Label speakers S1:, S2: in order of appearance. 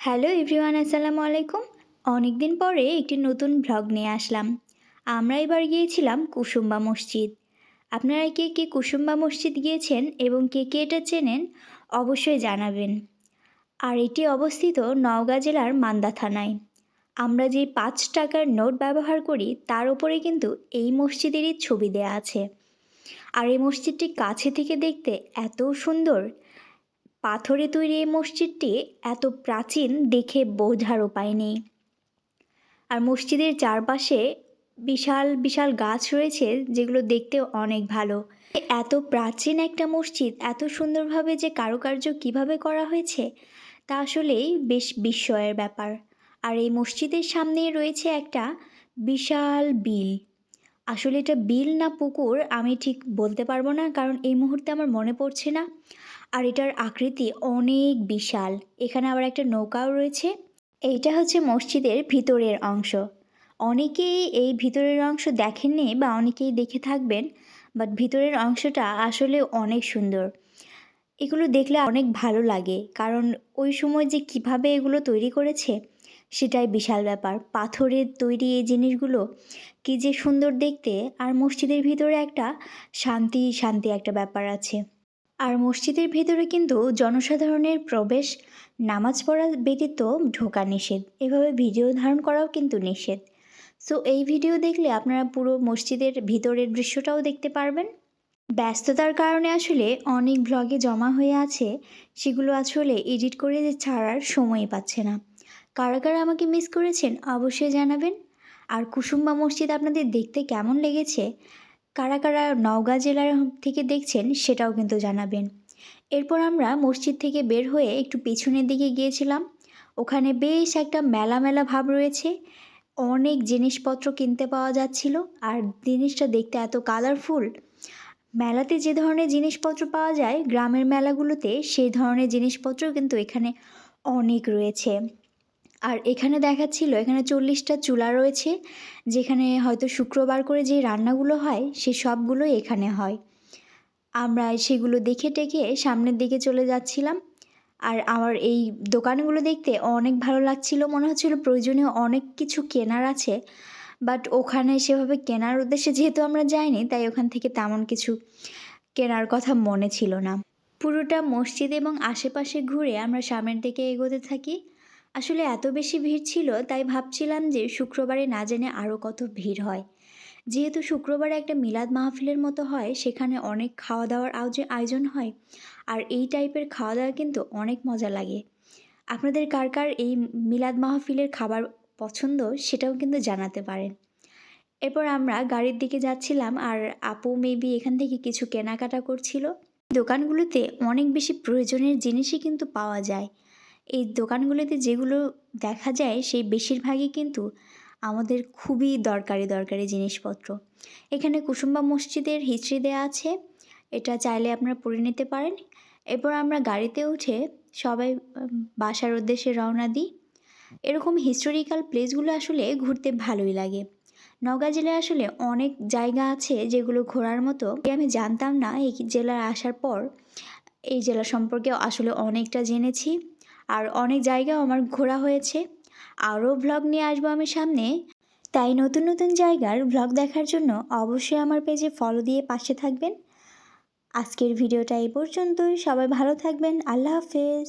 S1: Hello everyone, আসসালামু আলাইকুম। অনেক দিন পরে একটি নতুন ভ্লগ নিয়ে আসলাম। আমরা এবার গিয়েছিলাম কুসুম্বা মসজিদ। আপনারা কে কে কুসুম্বা মসজিদ গিয়েছেন এবং কে কে এটা চেনেন অবশ্যই জানাবেন। আর এটি অবস্থিত নওগাঁ জেলার মান্দা থানায়। আমরা যে পাঁচ টাকার নোট ব্যবহার করি, তার উপরে কিন্তু এই মসজিদেরই ছবি দেয়া আছে। আর এই মসজিদটি কাছে থেকে দেখতে এত সুন্দর পাথরে তৈরি এই মসজিদটি এত প্রাচীন দেখে বোঝার উপায় নেই। আর মসজিদের চারপাশে বিশাল বিশাল গাছ রয়েছে যেগুলো দেখতে অনেক ভালো। এত প্রাচীন একটা মসজিদ, এত সুন্দরভাবে যে কারুকার্য কীভাবে করা হয়েছে, তা আসলেই বেশ বিস্ময়ের ব্যাপার। আর এই মসজিদের সামনে রয়েছে একটা বিশাল বিল। আসলে এটা বিল না পুকুর, আমি ঠিক বলতে পারব না, কারণ এই মুহূর্তে আমার মনে পড়ছে না। আর এটার আকৃতি অনেক বিশাল। এখানে আবার একটা নৌকাও রয়েছে। এইটা হচ্ছে মসজিদের ভিতরের অংশ। অনেকেই এই ভিতরের অংশ দেখেননি বা অনেকেই দেখে থাকবেন, বাট ভিতরের অংশটা আসলে অনেক সুন্দর। এগুলো দেখলে অনেক ভালো লাগে, কারণ ওই সময় যে কীভাবে এগুলো তৈরি করেছে, সেটাই বিশাল ব্যাপার। পাথরের তৈরি এই জিনিসগুলো কি যে সুন্দর দেখতে, আর মসজিদের ভিতরে একটা শান্তি শান্তি একটা ব্যাপার আছে। আর মসজিদের ভেতরে কিন্তু জনসাধারণের প্রবেশ, নামাজ পড়া ব্যতীত ঢোকা নিষেধ। এভাবে ভিডিও ধারণ করাও কিন্তু নিষেধ। সো, এই ভিডিও দেখলে আপনারা পুরো মসজিদের ভিতরের দৃশ্যটাও দেখতে পারবেন। ব্যস্ততার কারণে আসলে অনেক ব্লগে জমা হয়ে আছে। সেগুলো আসলে এডিট করে ছাড়ার সময় পাচ্ছে না। কারা কারা আমাকে মিস করেছেন অবশ্যই জানাবেন। আর কুসুম্বা মসজিদ আপনাদের দেখতে কেমন লেগেছে? কারা কারা নওগাঁ জেলার থেকে দেখছেন সেটাও কিন্তু জানাবেন। এরপর আমরা মসজিদ থেকে বের হয়ে একটু পেছনের দিকে গিয়েছিলাম। ওখানে বেশ একটা মেলা মেলা ভাব রয়েছে। অনেক জিনিসপত্র কিনতে পাওয়া যাচ্ছিল আর জিনিসটা দেখতে এত কালারফুল মেলাতে যে ধরনের জিনিসপত্র পাওয়া যায়, গ্রামের মেলাগুলোতে সেই ধরনের জিনিসপত্র কিন্তু এখানে অনেক রয়েছে। আর এখানে দেখাচ্ছিল, এখানে চল্লিশটা চুলা রয়েছে, যেখানে হয়তো শুক্রবার করে যে রান্নাগুলো হয়, সে সবগুলোই এখানে হয়। আমরা সেগুলো দেখে টেকে সামনের দিকে চলে যাচ্ছিলাম, আর আমার এই দোকানগুলো দেখতে অনেক ভালো লাগছিল, মনে হচ্ছিল প্রয়োজনীয় অনেক কিছু কেনার আছে, বাট ওখানে সেভাবে কেনার উদ্দেশ্যে যেহেতু আমরা যাইনি, তাই ওখান থেকে তেমন কিছু কেনার কথা মনে ছিল না। পুরোটা মসজিদ এবং আশেপাশে ঘুরে আমরা সামনের দিকে এগোতে থাকি আসলে এত বেশি ভিড় ছিল, তাই ভাবছিলাম যে শুক্রবারে না জেনে আরও কত ভিড় হয়। যেহেতু শুক্রবারে একটা মিলাদ মাহফিলের মতো হয়, সেখানে অনেক খাওয়া দাওয়ার আয়োজন হয়, আর এই টাইপের খাওয়া দাওয়া কিন্তু অনেক মজা লাগে। আপনাদের কার কার এই মিলাদ মাহফিলের খাবার পছন্দ, সেটাও কিন্তু জানাতে পারেন। এরপর আমরা গাড়ির দিকে যাচ্ছিলাম, আর আপু মেবি এখান থেকে কিছু কেনাকাটা করছিল। দোকানগুলোতে অনেক বেশি প্রয়োজনের জিনিসই কিন্তু পাওয়া যায়। এই দোকানগুলোতে যেগুলো দেখা যায়, সেই বেশিরভাগই কিন্তু আমাদের খুবই দরকারি দরকারি জিনিসপত্র। এখানে কুসুম্বা মসজিদের হিস্ট্রি দেওয়া আছে। এটা চাইলে আপনারা পড়ে নিতে পারেন। এরপর আমরা গাড়িতে উঠে সবাই বাসার উদ্দেশ্যে রওনা দিই। এরকম হিস্টোরিক্যাল প্লেসগুলো আসলে ঘুরতে ভালোই লাগে। নওগাঁ জেলায় আসলে অনেক জায়গা আছে যেগুলো ঘোরার মতো। আমি জানতাম না, এই জেলায় আসার পর এই জেলা সম্পর্কে আসলে অনেকটা জেনেছি। আর অনেক জায়গাও আমার ঘোরা হয়েছে। আরও ব্লগ নিয়ে আসব আমি সামনে। তাই নতুন নতুন জায়গার ব্লগ দেখার জন্য অবশ্যই আমার পেজে ফলো দিয়ে পাশে থাকবেন। আজকের ভিডিওটা এই পর্যন্তই। সবাই ভালো থাকবেন। আল্লাহ হাফেজ।